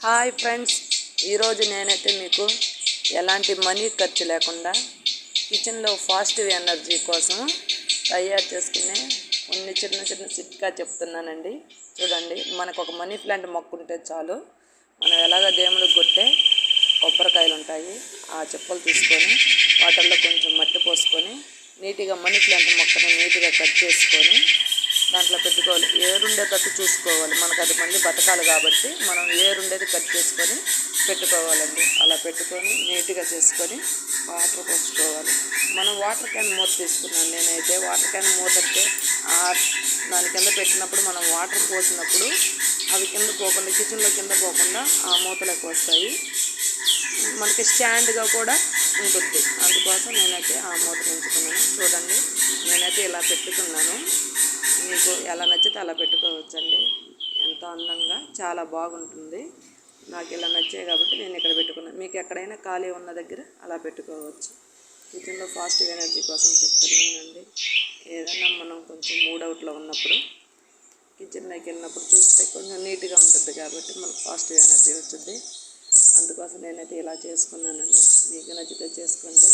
Hi friends ఈరోజు నేనైతే మీకు ఎలాంటి మనీ ఖర్చు లేకుండా కిచెన్లో పాజిటివ్ ఎనర్జీ కోసం తయారు చేసుకునే కొన్ని చిన్న చిన్న చిట్కా చెప్తున్నానండి. చూడండి మనకు ఒక మనీ ప్లాంట్ మొక్క ఉంటే చాలు. మనం ఎలాగ దేవుడికి కొట్టే కొబ్బరికాయలు ఉంటాయి ఆ చెప్పులు తీసుకొని వాటర్లో కొంచెం మట్టి పోసుకొని నీట్గా మనీ ప్లాంట్ మొక్కను నీట్గా కట్ చేసుకొని దాంట్లో పెట్టుకోవాలి. ఏరుండేటట్టు చూసుకోవాలి. మనకు అది మళ్ళీ బతకాలి కాబట్టి మనం ఏరుండేది కట్ చేసుకొని పెట్టుకోవాలండి. అలా పెట్టుకొని నీట్గా చేసుకొని వాటర్ పోసుకోవాలి. మనం వాటర్ క్యాన్ మూత తీసుకున్నాను నేనైతే. వాటర్ క్యాన్ మూత అంటే దాని కింద పెట్టినప్పుడు మనం వాటర్ పోసినప్పుడు అవి కింద పోకుండా కిచెన్లో కింద పోకుండా ఆ మూతలకు వస్తాయి. మనకి స్టాండ్గా కూడా ఉంటుంది. అందుకోసం నేనైతే ఆ మూత ఉంచుకున్నాను. చూడండి నేనైతే ఇలా పెట్టుకున్నాను. మీకు ఎలా నచ్చితే అలా పెట్టుకోవచ్చండి. ఎంతో అందంగా చాలా బాగుంటుంది. నాకు ఇలా నచ్చాయి కాబట్టి నేను ఇక్కడ పెట్టుకున్నాను. మీకు ఎక్కడైనా ఖాళీ ఉన్న దగ్గర అలా పెట్టుకోవచ్చు. కిచెన్లో పాజిటివ్ ఎనర్జీ కోసం చెప్తున్నానండి. ఏదైనా మనం కొంచెం మూడవుట్లో ఉన్నప్పుడు కిచెన్లోకి వెళ్ళినప్పుడు చూస్తే కొంచెం నీట్గా ఉంటుంది కాబట్టి మనకు పాజిటివ్ ఎనర్జీ వచ్చింది అందుకోసం నేనైతే ఇలా చేసుకున్నానండి. మీకు నచ్చితే చేసుకోండి.